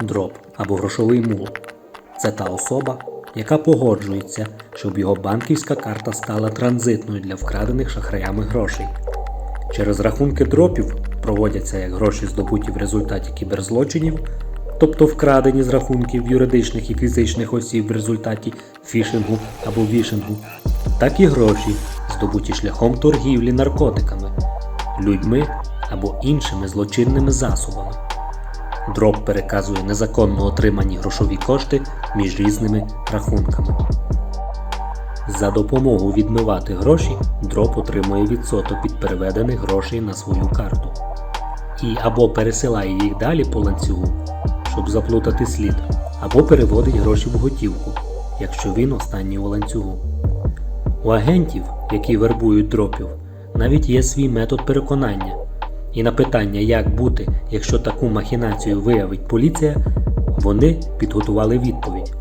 Дроб або грошовий мул. Це та особа, яка погоджується, щоб його банківська карта стала транзитною для вкрадених шахраями грошей. Через рахунки дропів проводяться як гроші, здобуті в результаті кіберзлочинів, тобто вкрадені з рахунків юридичних і фізичних осіб в результаті фішингу або вішингу, так і гроші, здобуті шляхом торгівлі наркотиками, людьми або іншими злочинними засобами. Дроб переказує незаконно отримані грошові кошти між різними рахунками. За допомогою відмивати гроші дроб отримує відсоток від переведених грошей на свою карту і або пересилає їх далі по ланцюгу, щоб заплутати слід, або переводить гроші в готівку, якщо він останній у ланцюгу. У агентів, які вербують дропів, навіть є свій метод переконання. І на питання, як бути, якщо таку махінацію виявить поліція, вони підготували відповідь.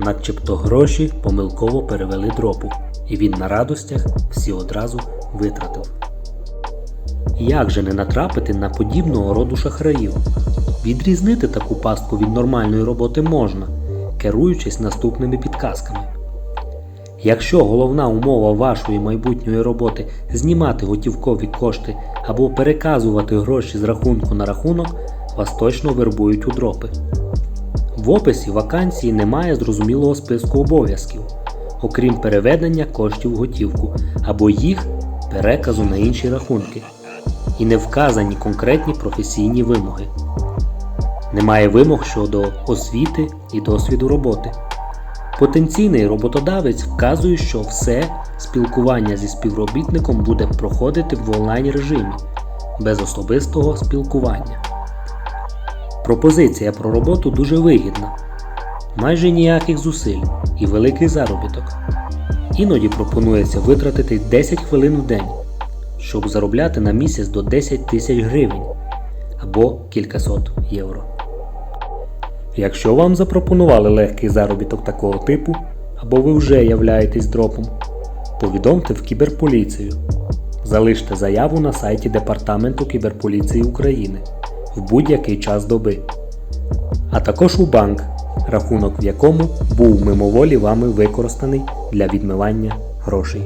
Начебто гроші помилково перевели дропу, і він на радостях всі одразу витратив. Як же не натрапити на подібного роду шахраїв? Відрізнити таку пастку від нормальної роботи можна, керуючись наступними підказками. Якщо головна умова вашої майбутньої роботи знімати готівкові кошти або переказувати гроші з рахунку на рахунок, вас точно вербують у дропи. В описі вакансії немає зрозумілого списку обов'язків, окрім переведення коштів в готівку або їх переказу на інші рахунки, і не вказані конкретні професійні вимоги. Немає вимог щодо освіти і досвіду роботи. Потенційний роботодавець вказує, що все спілкування зі співробітником буде проходити в онлайн режимі без особистого спілкування. Пропозиція про роботу дуже вигідна, майже ніяких зусиль і великий заробіток. Іноді пропонується витратити 10 хвилин в день, щоб заробляти на місяць до 10 тисяч гривень або кількасот євро. Якщо вам запропонували легкий заробіток такого типу, або ви вже являєтесь дропом, повідомте в кіберполіцію. Залиште заяву на сайті Департаменту кіберполіції України в будь-який час доби, а також у банк, рахунок в якому був мимоволі вами використаний для відмивання грошей.